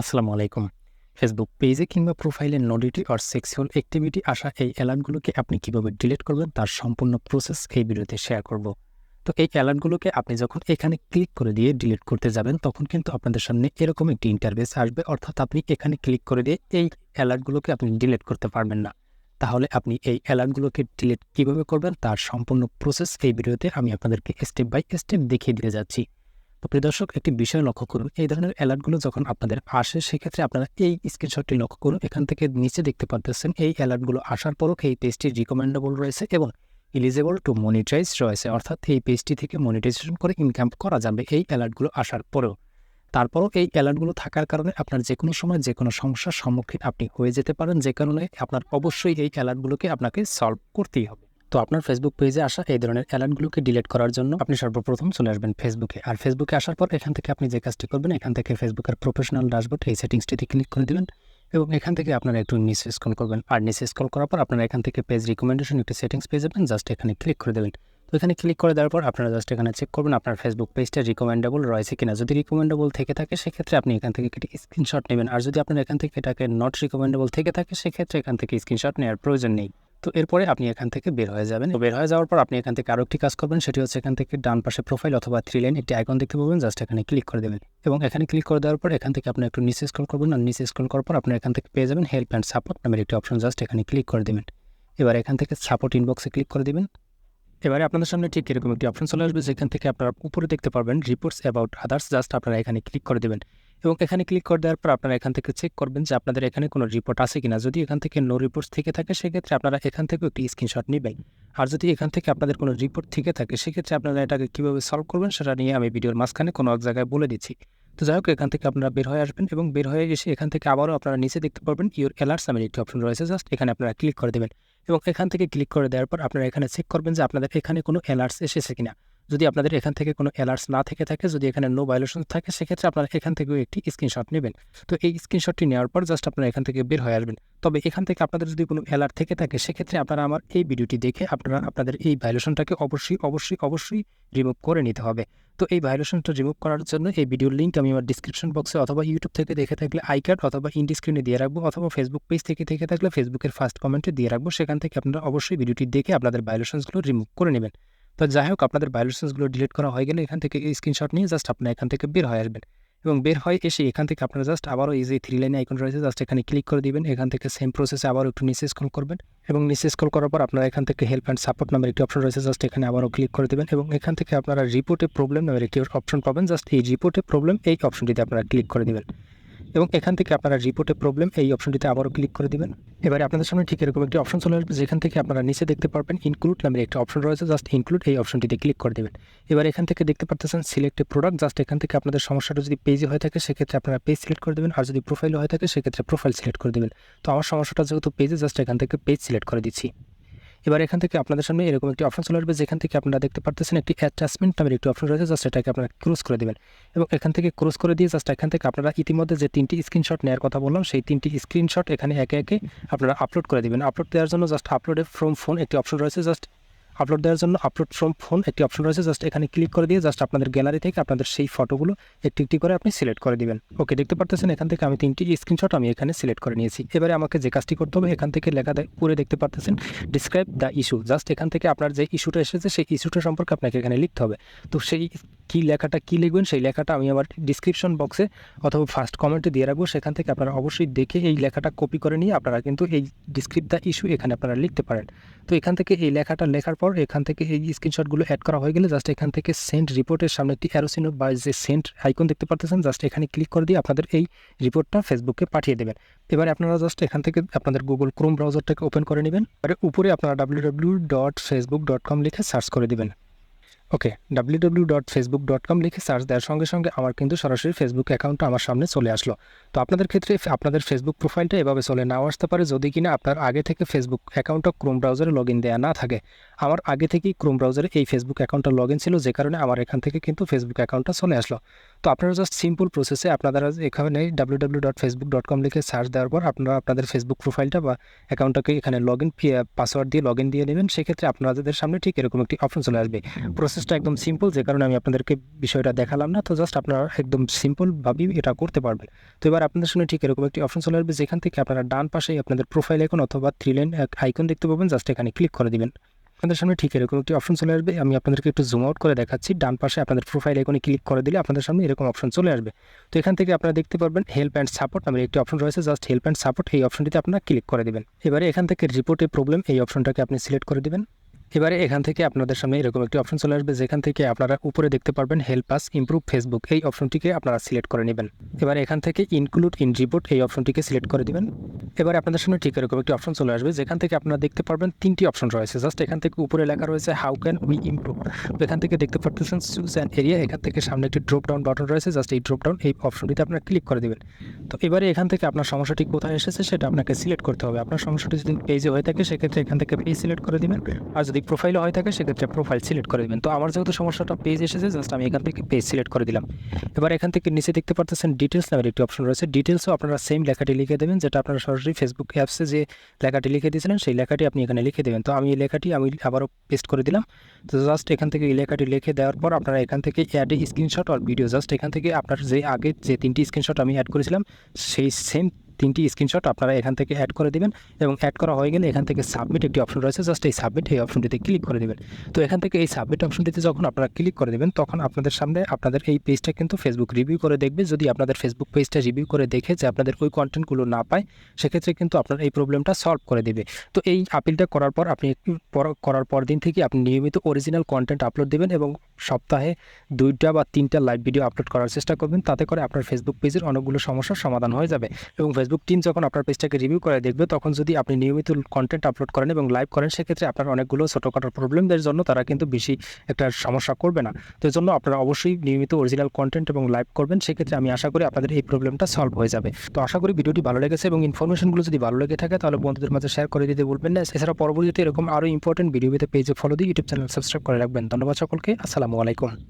আসসালামু আলাইকুম। ফেসবুক পেজে কিংবা প্রোফাইলে নডিটি আর সেক্সুয়াল অ্যাক্টিভিটি আসা এই অ্যালার্টগুলোকে আপনি কীভাবে ডিলিট করবেন তার সম্পূর্ণ প্রসেস এই ভিডিওতে শেয়ার করব। তো এই অ্যালার্টগুলোকে আপনি যখন এখানে ক্লিক করে দিয়ে ডিলিট করতে যাবেন, তখন কিন্তু আপনাদের সামনে এরকম একটি ইন্টারভেস আসবে। অর্থাৎ আপনি এখানে ক্লিক করে দিয়ে এই অ্যালার্টগুলোকে আপনি ডিলিট করতে পারবেন না। তাহলে আপনি এই অ্যালার্টগুলোকে ডিলিট কীভাবে করবেন তার সম্পূর্ণ প্রসেস এই ভিডিওতে আমি আপনাদেরকে স্টেপ বাই স্টেপ দেখিয়ে দিয়ে যাচ্ছি। তো প্রিয় দর্শক, একটি বিষয় লক্ষ্য করুন। এই ধরনের অ্যালার্টগুলো যখন আপনাদের আসে, সেক্ষেত্রে আপনারা এই স্ক্রিনশটটি লক্ষ্য করুন। এখান থেকে নিচে দেখতে পাচ্ছেন এই অ্যালার্টগুলো আসার পরও এই পেজটি রিকমেন্ডেবল রয়েছে এবং এলিজেবল টু মনিটাইজ রয়েছে। অর্থাৎ এই পেজটি থেকে মনিটাইজেশন করে ইনকাম করা যাবে এই অ্যালার্টগুলো আসার পরেও। তারপরও এই অ্যালার্টগুলো থাকার কারণে আপনার যে কোনো সময় যে কোনো সমস্যার সম্মুখীন আপনি হয়ে যেতে পারেন। যে কারণে আপনার অবশ্যই এই অ্যালার্টগুলোকে আপনাকে সলভ করতেই হবে। তো আপনার ফেসবুক পেজে আসা এই ধরনের অ্যালার্টগুলোকে ডিলিট করার জন্য আপনি সর্বপ্রথম চলে আসবেন ফেসবুকে আর ফেসবুকে আসার পর এখান থেকে আপনি যে কাজটি করবেন, এখান থেকে ফেসবুকের প্রফেশনাল ড্যাশবোর্ড এই সেটিংসটিতে ক্লিক করে দিবেন এবং এখান থেকে আপনারা একটু নিচে স্ক্রল করবেন। আর নিচে স্ক্রল করার পর আপনারা এখান থেকে পেজ রিকমেন্ডেশন একটি সেটিংস পেয়ে যাবেন জাস্ট এখানে ক্লিক করে দেবেন। তো এখানে ক্লিক করে দেওয়ার পর আপনারা জাস্ট এখানে চেক করবেন, আপনার ফেসবুক পেজটা রিকমেন্ডেবল রয়েছে কিনা। যদি রিকমেন্ডেবল থেকে থাকে, সেক্ষেত্রে আপনি এখান থেকে একটি স্ক্রিনশট নেবেন। আর যদি আপনার এখান থেকে এটাকে নট রিকমেন্ডেবল থেকে থাকে, সেক্ষেত্রে এখান থেকে স্ক্রিনশট নেওয়ার প্রয়োজন নেই। তো এরপরে আপনি এখান থেকে বের হয়ে যাবেন। বের হয়ে যাওয়ার পর আপনি এখান থেকে আরও একটি কাজ করবেন, সেটি হচ্ছে এখান থেকে ডান পাশে প্রোফাইল অথবা থ্রি লাইন একটি আইকন দেখতে পাবেন জাস্ট এখানে ক্লিক করে দেবেন। এবং এখানে ক্লিক করে দেওয়ার পর এখান থেকে আপনি একটু নিচে স্ক্রল করবেন, আর নিচে স্ক্রল করার পর আপনি এখান থেকে পেয়ে যাবেন হেল্প অ্যান্ড সাপোর্ট নামের একটি অপশন জাস্ট এখানে ক্লিক করে দেবেন। এবার এখান থেকে সাপোর্ট ইনবক্সে ক্লিক করে দেবেন। এবারে আপনাদের সামনে ঠিক এরকম একটি অপশন চলে আসবে, যেখান থেকে আপনারা উপরে দেখতে পারবেন রিপোর্টস অ্যাবাউট আদার্স জাস্ট আপনারা এখানে ক্লিক করে দেবেন। এবং এখানে ক্লিক করে দেওয়ার পর আপনারা এখান থেকে চেক করবেন যে আপনাদের এখানে কোনো রিপোর্ট আছে কিনা। যদি এখান থেকে নো রিপোর্টস থেকে থাকে, সেক্ষেত্রে আপনারা এখান থেকে একটি স্ক্রিনশট নেবেন। আর যদি এখান থেকে আপনাদের কোনো রিপোর্ট থেকে থাকে, সেক্ষেত্রে আপনারা এটাকে কীভাবে সলভ করবেন সেটা নিয়ে আমি ভিডিওর মাঝখানে কোনো এক জায়গায় বলে দিচ্ছি। তো যাই হোক, এখান থেকে আপনারা বের হয়ে আসবেন এবং বের হয়ে এসে এখান থেকে আবারও আপনারা নিচে দেখতে পারবেন ইউর অ্যালার্টস নামের একটি অপশন রয়েছে। জাস্ট এখানে আপনারা ক্লিক করে দেবেন এবং এখান থেকে ক্লিক করে দেওয়ার পর আপনারা এখানে চেক করবেন যে আপনাদের এখানে কোনো অ্যালার্টস এসেছে কিনা। যদি আপনাদের এখান থেকে কোনো অ্যালার্টস না থেকে থাকে, যদি এখানে নো ভায়োলেশন থাকে, সেক্ষেত্রে আপনারা এখান থেকেও একটি স্ক্রিনশট নেবেন। তো এই স্ক্রিনশটটি নেওয়ার পর জাস্ট আপনারা এখান থেকে বের হয়ে আসবেন। তবে এখান থেকে আপনাদের যদি কোনো অ্যালার্ট থেকে থাকে, সেক্ষেত্রে আপনারা আমার এই ভিডিওটি দেখে আপনারা আপনাদের এই ভায়োলেশনটাকে অবশ্যই অবশ্যই অবশ্যই রিমুভ করে নিতে হবে। তো এই ভায়োলেশনটা রিমুভ করার জন্য এই ভিডিওর লিঙ্ক আমি আমার ডিসক্রিপশন বক্সে অথবা ইউটিউব থেকে দেখে থাকলে আই কার্ড অথবা ইন্ডি স্ক্রিনে দিয়ে রাখব অথবা ফেসবুক পেজ থেকে থেকে থাকলে ফেসবুকের ফার্স্ট কমেন্টে দিয়ে রাখব। সেখান থেকে আপনারা অবশ্যই ভিডিওটি দেখে আপনাদের ভায়োলেশনসগুলো রিমুভ করে নেবেন। তো যাই হোক, আপনাদের ভায়োলেশনসগুলো ডিলিট করা হয়ে গেলে এখান থেকে এই স্ক্রিনশট নিয়ে জাস্ট আপনারা এখান থেকে বের হয়ে আসবেন। এবং বের হয়ে এসে এখান থেকে আপনারা জাস্ট আবারও এই যে থ্রি লাইনে আইকন রয়েছে জাস্ট এখানে ক্লিক করে দিবেন। এখান থেকে সেম প্রসেসে আবারও একটু নিচে স্ক্রল করবেন এবং নিচে স্ক্রল করার পর আপনারা এখান থেকে হেল্প অ্যান্ড সাপোর্ট নামের একটি অপশন রয়েছে জাস্ট এখানে আবারও ক্লিক করে দেবেন এবং এখান থেকে আপনারা রিপোর্টে প্রবলেম নামের একটি অপশন পাবেন। জাস্ট এই রিপোর্টে প্রবলেম এই অপশনটিতে আপনারা ক্লিক করে দেবেন। এবং এখান থেকে আপনারা রিপোর্টে প্রবলেম এই অপশনটিতে আবারও ক্লিক করে দিবেন। এবারে আপনাদের সামনে ঠিক এরকম একটি অপশন চলে আসবে, যেখান থেকে আপনারা নিচে দেখতে পারবেন ইনক্লুড নামের একটি অপশন রয়েছে জাস্ট ইনক্লুড এই অপশনটিতে ক্লিক করে দেবেন। এবার এখান থেকে দেখতে পাচ্ছেন সিলেক্ট প্রোডাক্ট জাস্ট এখান থেকে আপনাদের সমস্যাটা যদি পেজে হয়ে থাকে, সেক্ষেত্রে আপনারা পেজ সিলেক্ট করে দেবেন, আর যদি প্রোফাইল হয়ে থাকে, সেক্ষেত্রে প্রোফাইল সিলেক্ট করে দেবেন। তো আমার সমস্যাটা যেহেতু পেজে জাস্ট এখান থেকে পেজ সিলেক্ট করে দিচ্ছি। এবার এখান থেকে আপনাদের সামনে এরকম একটি অপশন চলে আসবে, যেখান থেকে আপনারা দেখতে পারতেছেন একটি অ্যাটাচমেন্ট নামের একটি অপশন রয়েছে জাস্ট এটাকে আপনারা ক্রস করে দেবেন। এবং এখান থেকে ক্রস করে দিয়ে জাস্ট এখান থেকে আপনারা ইতিমধ্যে যে তিনটি স্ক্রিনশট নেওয়ার কথা বললাম, সেই তিনটি স্ক্রিনশট এখানে একে একে আপনারা আপলোড করে দেবেন। আপলোড দেওয়ার জন্য জাস্ট আপলোডে ফ্রম ফোন একটি অপশন রয়েছে জাস্ট আপলোড দেওয়ার জন্য আপলোড ফ্রম ফোন একটি অপশন রয়েছে জাস্ট এখানে ক্লিক করে দিয়ে জাস্ট আপনাদের গ্যালারি থেকে আপনাদের সেই ফটোগুলো একটি একটি করে আপনি সিলেক্ট করে দিবেন। ওকে দেখতে পারতেছেন এখান থেকে আমি তিনটি স্ক্রিনশট আমি এখানে সিলেক্ট করে নিয়েছি। এবারে আমাকে যে কাজটি করতে হবে, এখান থেকে লেখা পুরে দেখতে পারতেছেন ডিসক্রাইব দ্য ইস্যু জাস্ট এখান থেকে আপনার যে ইস্যুটা এসেছে, সেই ইস্যুটা সম্পর্কে আপনাকে এখানে লিখতে হবে। তো সেই কী লেখাটা, কী লিখবেন, সেই লেখাটা আমি আমার ডিসক্রিপশন বক্সে অথবা ফার্স্ট কমেন্টে দিয়ে রাখব। সেখান থেকে আপনারা অবশ্যই দেখে এই লেখাটা কপি করে নিয়ে আপনারা কিন্তু এই ডিসক্রিপ দ্য ইস্যু এখানে আপনারা লিখতে পারেন। তো এখান থেকে এই লেখাটা লেখার পর এখান থেকে এই স্ক্রিনশটগুলো অ্যাড করা হয়ে। গেলে জাস্ট এখান থেকে সেন্ট রিপোর্টের সামনে একটি অ্যারোসিন বা যে সেন্ট আইকন দেখতে পারতেছেন জাস্ট এখানে ক্লিক করে দিয়ে আপনাদের এই রিপোর্টটা ফেসবুকে পাঠিয়ে দেবেন। এবারে আপনারা জাস্ট এখান থেকে আপনাদের গুগল ক্রোম ব্রাউজারটাকে ওপেন করে নেবেন। এবারে উপরে আপনারা W dot Facebook dot com লিখে সার্চ করে দেবেন। Okay W W dot Facebook dot com লিখে সার্চ দেওয়ার সঙ্গে সঙ্গে আমার কিন্তু সরাসরি ফেসবুক অ্যাকাউন্টটা আমার সামনে চলে আসলো। তো আপনাদের ক্ষেত্রে আপনাদের ফেসবুক প্রোফাইলটা এভাবে চলে নাও আসতে পারে। যদি কিনা আপনার আগে থেকে ফেসবুক অ্যাকাউন্টটা ক্রোম ব্রাউজারে লগ ইন দেওয়া না থাকে আমার আগে থেকেই ক্রোম ব্রাউজারে এই ফেসবুক অ্যাকাউন্টটা লগ ইন ছিল যে কারণে আমার এখান থেকে কিন্তু ফেসবুক অ্যাকাউন্টটা চলে আসলো। তো আপনারা জাস্ট সিম্পল প্রসেসে আপনারা এখানে W W dot Facebook dot com লিখে সার্চ দেওয়ার পর আপনারা আপনাদের ফেসবুক প্রোফাইলটা বা অ্যাকাউন্টটাকে এখানে লগ ইন পাসওয়ার্ড দিয়ে লগ ইন দিয়ে নেবেন সেক্ষেত্রে আপনাদের সামনে ঠিক এরকম একটি অপশন চলে আসবে। প্রসেসটা একদম সিম্পল যে কারণে আমি আপনাদেরকে বিষয়টা দেখালাম না তো জাস্ট আপনারা একদম সিম্পলভাবেই এটা করতে পারবেন। তো এবার আপনাদের সামনে ঠিক এরকম একটি অপশন চলে আসবে যেখান থেকে আপনারা ডান পাশেই আপনাদের প্রোফাইল আইকন অথবা থ্রি লাইন আইকন দেখতে পাবেন জাস্ট এখানে ক্লিক করে দিবেন। আপনাদের সামনে ঠিক এরকম একটি অপশন চলে আসবে। আমি আপনাদেরকে একটু জুম আউট করে দেখাচ্ছি। ডান পাশে আপনাদের প্রোফাইল এখানে ক্লিক করে দিলে আপনাদের সামনে এরকম অপশন চলে আসবে। তো এখান থেকে আপনারা দেখতে পারবেন হেল্প অ্যান্ড সাপোর্ট আমার একটি অপশন রয়েছে। জাস্ট হেল্প অ্যান্ড সাপোর্ট এই অপশনটিতে আপনারা ক্লিক করে দেবেন। এবারে এখান থেকে রিপোর্টে প্রবলেম এই অপশনটাকে আপনি সিলেক্ট করে দিবেন। এবারে এখান থেকে আপনাদের সামনে এরকম একটি অপশন চলে আসবে, যেখান থেকে আপনারা উপরে দেখতে পারবেন হেল্প আস ইমপ্রুভ ফেসবুক এই অপশনটিকে আপনারা সিলেক্ট করে নেবেন। এবারে এখান থেকে ইনক্লুড ইন রিপোর্ট এই অপশনটিকে সিলেক্ট করে দিবেন। এবারে আপনাদের সামনে ঠিক এরকম একটি অপশন চলে আসবে, যেখান থেকে আপনারা দেখতে পারবেন তিনটি অপশন রয়েছে। জাস্ট এখান থেকে উপরে লেখা রয়েছে হাউ ক্যান উই ইমপ্রুভ এখান থেকে দেখতে পারতেছেন চুজ অ্যান্ড এরিয়া এখান থেকে সামনে একটি ড্রপ ডাউন বাটন রয়েছে জাস্ট এই ড্রপ ডাউন এই অপশনটিতে আপনারা ক্লিক করে দেবেন। তো এবারে এখান থেকে আপনার সমস্যাটি কোথায় এসেছে সেটা আপনাকে সিলেক্ট করতে হবে। আপনার সমস্যাটি যদি পেজে হয়ে থাকে, সেক্ষেত্রে এখান থেকে পেজ সিলেক্ট করে দিবেন। আর যদি প্রোফাইলে হয়ে থাকে, সেক্ষেত্রে প্রোফাইল সিলেক্ট করে দেবেন। তো আমার যেহেতু সমস্যাটা পেজ এসেছে জাস্ট আমি এখান থেকে পেজ সিলেক্ট করে দিলাম। এবার এখান থেকে নিচে দেখতে পারতেছেন ডিটেলস নামের একটি অপশন রয়েছে। ডিটেলসও আপনারা সেম লেখাটি লিখে দেবেন, যেটা আপনারা সরাসরি ফেসবুক অ্যাপসে যে লেখাটি লিখে দিয়েছিলেন, সেই লেখাটি আপনি এখানে লিখে দেবেন। তো আমি এই লেখাটি আমি আবারও পেস্ট করে দিলাম। তো জাস্ট এখান থেকে এই লেখাটি লিখে দেওয়ার পর আপনারা এখান থেকে অ্যাড স্ক্রিনশট আর ভিডিও জাস্ট এখান থেকে আপনার যে আগে যে তিনটি স্ক্রিনশট আমি অ্যাড করেছিলাম, সেই সেম তিনটি স্ক্রিনশট আপনারা এখান থেকে অ্যাড করে দেবেন এবং অ্যাড করা হয়ে গেলে এখান থেকে সাবমিট একটি অপশন রয়েছে। জাস্ট এই সাবমিট এই অপশনটিতে ক্লিক করে দেবেন। তো এখান থেকে এই সাবমিট অপশনটিতে যখন আপনারা ক্লিক করে দেবেন, তখন আপনাদের সামনে আপনাদের এই পেজটা কিন্তু ফেসবুক রিভিউ করে দেখবে। যদি আপনাদের ফেসবুক পেজটা রিভিউ করে দেখে যে আপনাদের ওই কন্টেন্টগুলো না পায়, সেক্ষেত্রে কিন্তু আপনার এই প্রবলেমটা সলভ করে দেবে। তো এই আপিলটা করার পর আপনি করার পর দিন থেকে আপনি নিয়মিত অরিজিনাল কন্টেন্ট আপলোড দেবেন এবং সপ্তাহে দুইটা বা তিনটা লাইভ ভিডিও আপলোড করার চেষ্টা করবেন। তাতে করে আপনার ফেসবুক পেজের অনেকগুলো সমস্যার সমাধান হয়ে যাবে এবং টিম যখন আপনার পেজটাকে রিভিউ করে দেখবে, তখন যদি আপনি নিয়মিত কন্টেন্ট আপলোড করেন এবং লাইভ করেন, সেক্ষেত্রে আপনার অনেকগুলো ছোটোখাটো প্রবলেমদের জন্য তারা কিন্তু বেশি একটা সমস্যা করবে না। তো এই জন্য আপনারা অবশ্যই নিয়মিত অরিজিনাল কন্টেন্ট এবং লাইভ করবেন, সেক্ষেত্রে আমি আশা করি আপনাদের এই প্রবলেমটা সলভ হয়ে যাবে। তো আশা করি ভিডিওটি ভালো লেগেছে এবং ইনফরমেশনগুলো যদি ভালো লেগে থাকে, তাহলে বন্ধুদের মাঝে শেয়ার করে দিতে বলবেন না। এছাড়া পরবর্তীতে এরকম আরও ইম্পর্টেন্ট ভিডিও পেজে ফলো দিয়ে ইউটিউব চ্যানেল সাবস্ক্রাইব করে রাখবেন। ধন্যবাদ সকলকে, আসসালামু আলাইকুম।